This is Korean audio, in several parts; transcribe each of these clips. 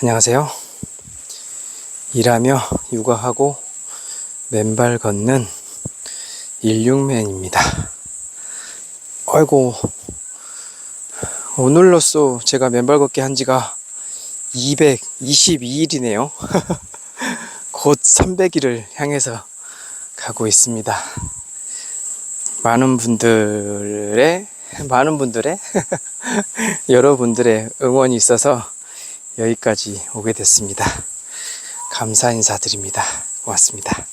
안녕하세요. 일하며 육아하고 맨발 걷는 16맨입니다. 아이고, 오늘로써 제가 맨발 걷기 한 지가 222일이네요. 곧 300일을 향해서 가고 있습니다. 많은 분들의, 많은 분들의, 여러분들의 응원이 있어서 여기까지 오게 됐습니다. 감사 인사드립니다. 고맙습니다.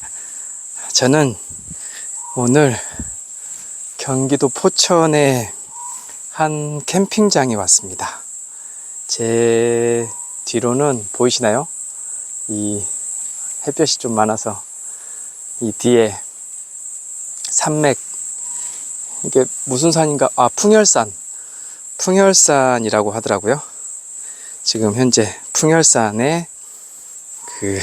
저는 오늘 경기도 포천의 한 캠핑장에 왔습니다. 제 뒤로는 보이시나요? 이 햇볕이 좀 많아서 이 뒤에 산맥 이게 무슨 산인가? 아 풍열산 풍열산이라고 하더라고요. 지금 현재 풍열산에 그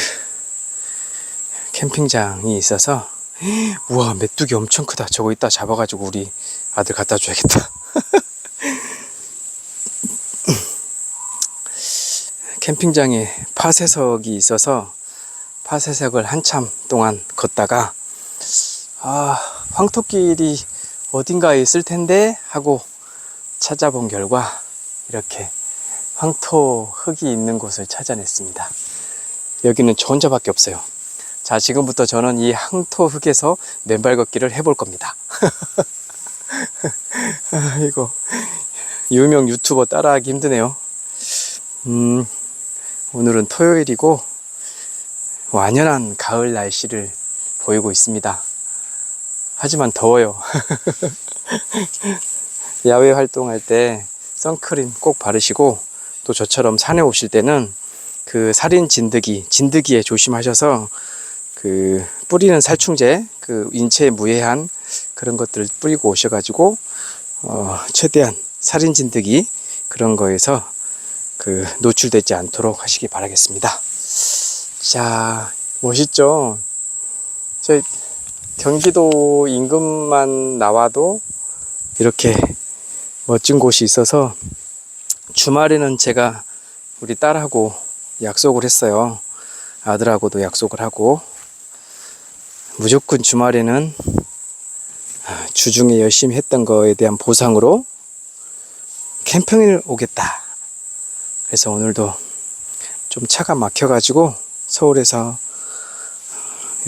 캠핑장이 있어서 우와 메뚜기 엄청 크다. 저거 이따 잡아가지고 우리 아들 갖다 줘야겠다. 캠핑장에 파쇄석이 있어서 파쇄석을 한참 동안 걷다가 아 황토길이 어딘가에 있을 텐데? 하고 찾아본 결과 이렇게 황토 흙이 있는 곳을 찾아냈습니다. 여기는 저 혼자밖에 없어요. 자, 지금부터 저는 이 황토 흙에서 맨발 걷기를 해볼 겁니다. 이거 유명 유튜버 따라하기 힘드네요. 음, 오늘은 토요일이고 완연한 가을 날씨를 보이고 있습니다. 하지만 더워요. 야외 활동할 때 선크림 꼭 바르시고 또 저처럼 산에 오실 때는 그 살인 진드기, 진드기에 조심하셔서 그 뿌리는 살충제, 그 인체에 무해한 그런 것들을 뿌리고 오셔가지고 어 최대한 살인 진드기 그런 거에서 그 노출되지 않도록 하시기 바라겠습니다. 자, 멋있죠? 저희 경기도 인근만 나와도 이렇게 멋진 곳이 있어서 주말에는 제가 우리 딸하고 약속을 했어요. 아들하고도 약속을 하고 무조건 주말에는 아, 주중에 열심히 했던 거에 대한 보상으로 캠핑을 오겠다. 그래서 오늘도 좀 차가 막혀가지고 서울에서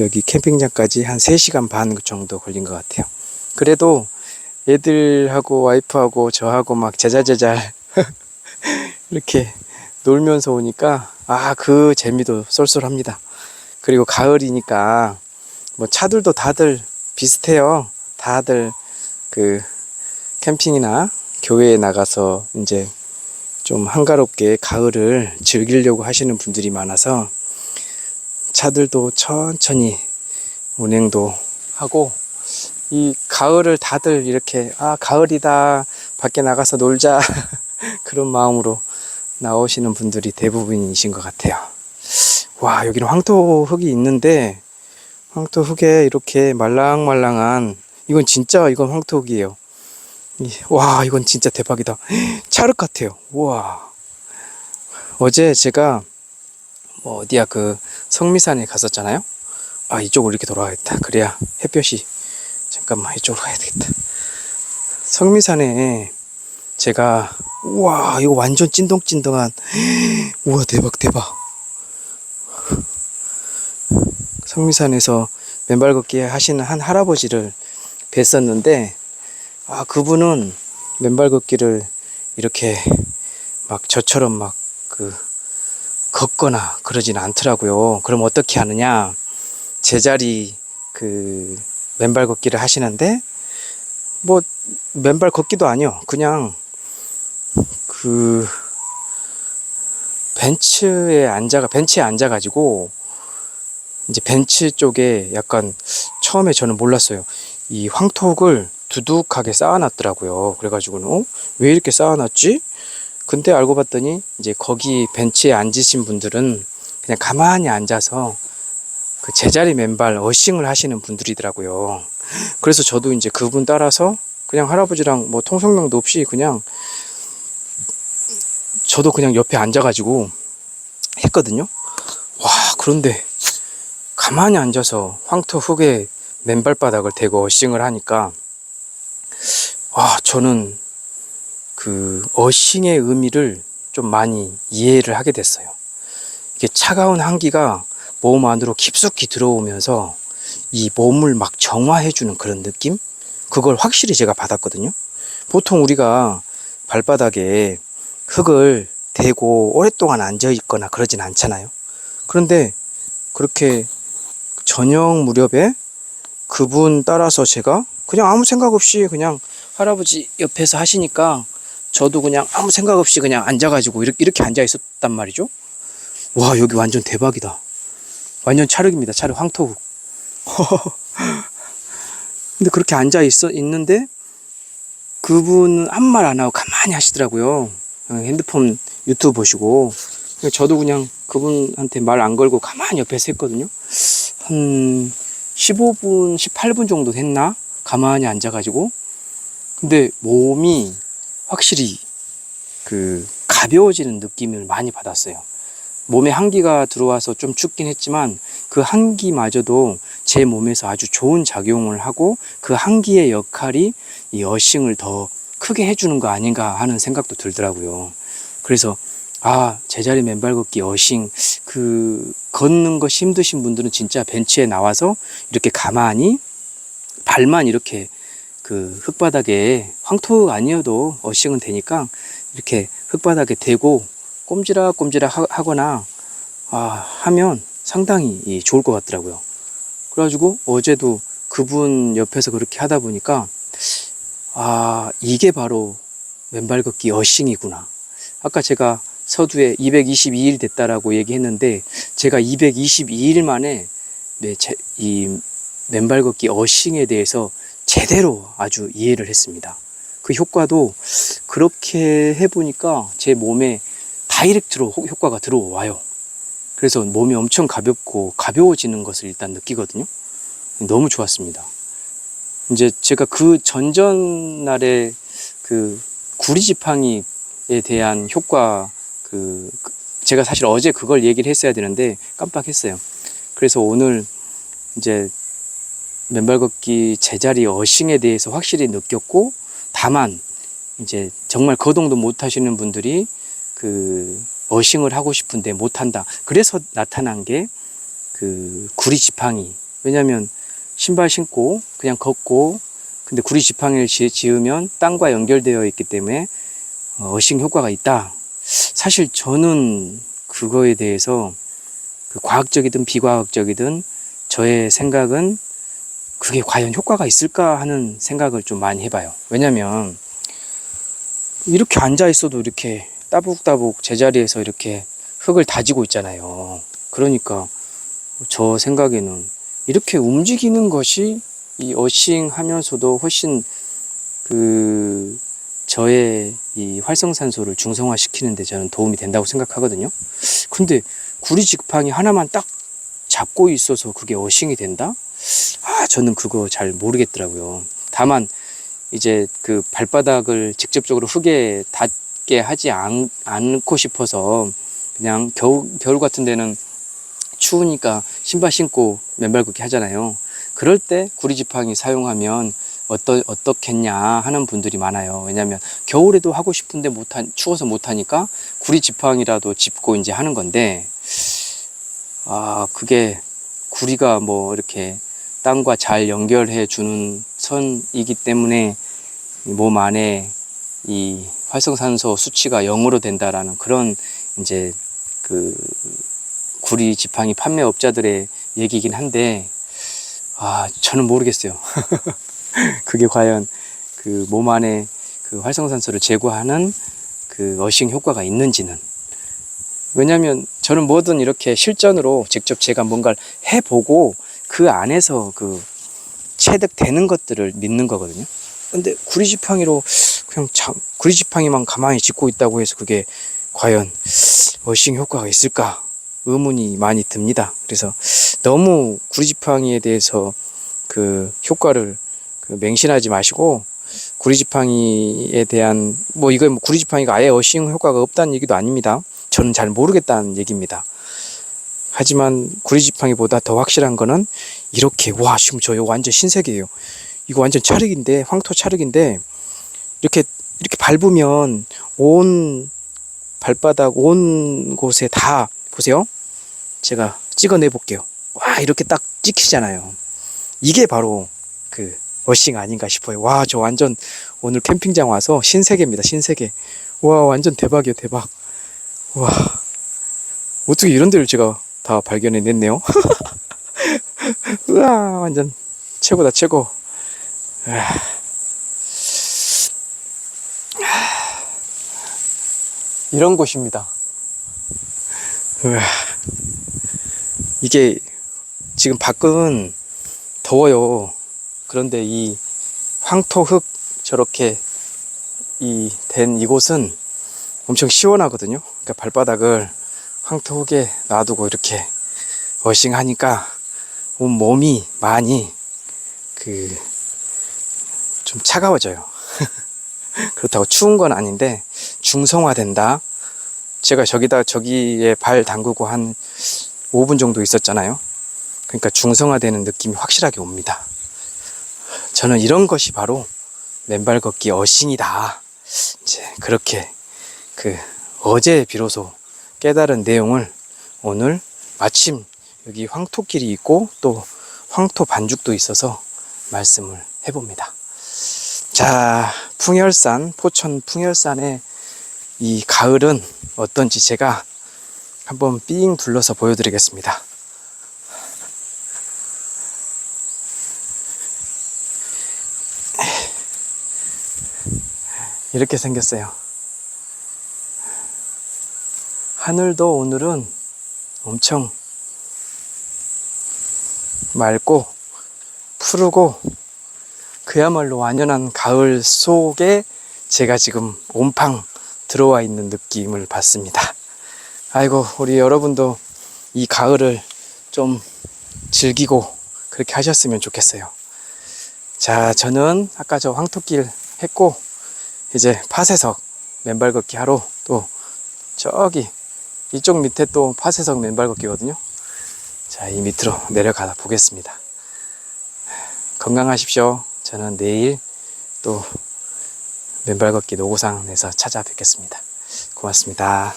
여기 캠핑장까지 한 3시간 반 정도 걸린 것 같아요. 그래도 애들하고 와이프하고 저하고 막 제잘제잘 이렇게 놀면서 오니까 아 그 재미도 쏠쏠합니다. 그리고 가을이니까 뭐 차들도 다들 비슷해요. 다들 그 캠핑이나 교회에 나가서 이제 좀 한가롭게 가을을 즐기려고 하시는 분들이 많아서 차들도 천천히 운행도 하고 이 가을을 다들 이렇게 아 가을이다 밖에 나가서 놀자 그런 마음으로 나오시는 분들이 대부분이신 것 같아요. 와 여기는 황토 흙이 있는데 황토 흙에 이렇게 말랑말랑한 이건 진짜 이건 황토 흙이에요. 이- 와 이건 진짜 대박이다. 찰흙 같아요. 와 어제 제가 뭐 어디야 그 성미산에 갔었잖아요. 아 이쪽으로 이렇게 돌아가겠다. 그래야 햇볕이 잠깐만 이쪽으로 가야 되겠다. 성미산에 제가 우와 이거 완전 찐동찐동한 우와 대박 대박 성미산에서 맨발 걷기 하시는 한 할아버지를 뵀었는데 아 그분은 맨발 걷기를 이렇게 막 저처럼 막 그 걷거나 그러진 않더라고요. 그럼 어떻게 하느냐? 제자리 그 맨발 걷기를 하시는데 뭐 맨발 걷기도 아니요. 그냥 그 벤츠에 앉아가 벤치에 앉아가지고 이제 벤치 쪽에 약간 처음에 저는 몰랐어요. 이 황토흙을 두둑하게 쌓아놨더라고요. 그래가지고는 어? 왜 이렇게 쌓아놨지? 근데 알고 봤더니 이제 거기 벤치에 앉으신 분들은 그냥 가만히 앉아서 그 제자리 맨발 어싱을 하시는 분들이더라고요. 그래서 저도 이제 그분 따라서 그냥 할아버지랑 뭐 통성명도 없이 그냥 저도 그냥 옆에 앉아가지고 했거든요. 와, 그런데 가만히 앉아서 황토 흙에 맨발바닥을 대고 어싱을 하니까 와, 저는 그 어싱의 의미를 좀 많이 이해를 하게 됐어요. 이게 차가운 한기가 몸 안으로 깊숙이 들어오면서 이 몸을 막 정화해주는 그런 느낌? 그걸 확실히 제가 받았거든요. 보통 우리가 발바닥에 흙을 대고 오랫동안 앉아 있거나 그러진 않잖아요. 그런데 그렇게 저녁 무렵에 그분 따라서 제가 그냥 아무 생각 없이 그냥 할아버지 옆에서 하시니까 저도 그냥 아무 생각 없이 그냥 앉아가지고 이렇게, 이렇게 앉아 있었단 말이죠. 와, 여기 완전 대박이다. 완전 찰흙입니다. 찰흙 황토흙. 근데 그렇게 앉아 있어, 있는데 그분은 아무 말 안 하고 가만히 하시더라고요. 핸드폰 유튜브 보시고. 저도 그냥 그분한테 말 안 걸고 가만히 옆에서 했거든요. 한 15분, 18분 정도 됐나? 가만히 앉아가지고. 근데 몸이 확실히 그 가벼워지는 느낌을 많이 받았어요. 몸에 한기가 들어와서 좀 춥긴 했지만 그 한기마저도 제 몸에서 아주 좋은 작용을 하고 그 한기의 역할이 이 어싱을 더 크게 해주는 거 아닌가 하는 생각도 들더라고요. 그래서 아 제자리 맨발 걷기 어싱 그 걷는 거 힘드신 분들은 진짜 벤치에 나와서 이렇게 가만히 발만 이렇게 그 흙바닥에 황토 아니어도 어싱은 되니까 이렇게 흙바닥에 대고 꼼지락 꼼지락 하- 하거나 아, 하면 상당히 이 좋을 것 같더라고요. 그래가지고 어제도 그분 옆에서 그렇게 하다 보니까 아 이게 바로 맨발 걷기 어싱이구나. 아까 제가 서두에 222일 됐다라고 얘기했는데 제가 222일 만에 네, 제, 이 맨발 걷기 어싱에 대해서 제대로 아주 이해를 했습니다. 그 효과도 그렇게 해보니까 제 몸에 다이렉트로 효- 효과가 들어와요. 그래서 몸이 엄청 가볍고 가벼워지는 것을 일단 느끼거든요. 너무 좋았습니다. 이제 제가 그 전전날에 그 구리지팡이에 대한 효과 그 그- 제가 사실 어제 그걸 얘기를 했어야 되는데 깜빡했어요. 그래서 오늘 이제 맨발 걷기 제자리 어싱에 대해서 확실히 느꼈고 다만 이제 정말 거동도 못 하시는 분들이 그 어싱을 하고 싶은데 못 한다. 그래서 나타난 게 그 구리 지팡이. 왜냐면 신발 신고 그냥 걷고 근데 구리 지팡이를 지- 지으면 땅과 연결되어 있기 때문에 어, 어싱 효과가 있다. 사실 저는 그거에 대해서 그 과학적이든 비과학적이든 저의 생각은 그게 과연 효과가 있을까 하는 생각을 좀 많이 해봐요. 왜냐면 이렇게 앉아 있어도 이렇게 따북따북 제자리에서 이렇게 흙을 다지고 있잖아요. 그러니까 저 생각에는 이렇게 움직이는 것이 이 어싱 하면서도 훨씬 그 저의 이 활성산소를 중성화시키는데 저는 도움이 된다고 생각하거든요. 근데 구리 지팡이 하나만 딱 잡고 있어서 그게 어싱이 된다? 아, 저는 그거 잘 모르겠더라고요. 다만 이제 그 발바닥을 직접적으로 흙에 닿게 하지 않, 않고 싶어서 그냥 겨울, 겨울 같은 데는 추우니까 신발 신고 맨발 걷기 하잖아요. 그럴 때 구리 지팡이 사용하면 어떠, 어떻겠냐 하는 분들이 많아요. 왜냐면 겨울에도 하고 싶은데 못한, 추워서 못하니까 구리 지팡이라도 짚고 이제 하는 건데, 아, 그게 구리가 뭐 이렇게 땅과 잘 연결해 주는 선이기 때문에 이몸 안에 이 활성산소 수치가 0으로 된다라는 그런 이제 그 구리 지팡이 판매업자들의 얘기긴 한데 아 저는 모르겠어요. 그게 과연 그 몸 안에 그 활성산소를 제거하는 그 어싱 효과가 있는지는 왜냐하면 저는 뭐든 이렇게 실전으로 직접 제가 뭔가를 해보고 그 안에서 그 체득되는 것들을 믿는 거거든요. 근데 구리지팡이로 그냥 참 구리지팡이만 가만히 짚고 있다고 해서 그게 과연 어싱 효과가 있을까 의문이 많이 듭니다. 그래서 너무 구리지팡이에 대해서 그 효과를 그 맹신하지 마시고 구리지팡이에 대한 뭐 이거 뭐 구리지팡이가 아예 어싱 효과가 없다는 얘기도 아닙니다. 저는 잘 모르겠다는 얘기입니다. 하지만 구리지팡이보다 더 확실한 거는 이렇게 와 지금 저 이거 완전 신세계예요. 이거 완전 찰흙인데 황토 찰흙인데 이렇게 이렇게 밟으면 온 발바닥 온 곳에 다 보세요. 제가 찍어내 볼게요. 와 이렇게 딱 찍히잖아요. 이게 바로 그 워싱 아닌가 싶어요. 와 저 완전 오늘 캠핑장 와서 신세계입니다. 신세계. 와 완전 대박이에요. 대박. 와 어떻게 이런 데를 제가 다 발견해 냈네요. 우와 완전 최고다 최고. 아. 이런 곳입니다. 이게 지금 밖은 더워요. 그런데 이 황토흙 저렇게 이 된 이곳은 엄청 시원하거든요. 그러니까 발바닥을 황토흙에 놔두고 이렇게 워싱하니까 온 몸이 많이 그 좀 차가워져요. 그렇다고 추운 건 아닌데 중성화된다. 제가 저기다 저기에 발 담그고 한 5분 정도 있었잖아요. 그러니까 중성화되는 느낌이 확실하게 옵니다. 저는 이런 것이 바로 맨발 걷기 어싱이다. 이제 그렇게 그 어제 비로소 깨달은 내용을 오늘 마침 여기 황토길이 있고 또 황토 반죽도 있어서 말씀을 해봅니다. 자, 풍열산, 포천 풍열산의 이 가을은 어떤지 제가 한번 삥 둘러서 보여드리겠습니다. 이렇게 생겼어요. 하늘도 오늘은 엄청 맑고 푸르고 그야말로 완연한 가을 속에 제가 지금 온팡 들어와 있는 느낌을 받습니다. 아이고, 우리 여러분도 이 가을을 좀 즐기고 그렇게 하셨으면 좋겠어요. 자, 저는 아까 저 황토길 했고, 이제 파쇄석 맨발 걷기 하러 또 저기 이쪽 밑에 또 파쇄석 맨발 걷기거든요. 자, 이 밑으로 내려가 보겠습니다. 건강하십시오. 저는 내일 또 맨발 걷기 노고상에서 찾아뵙겠습니다. 고맙습니다.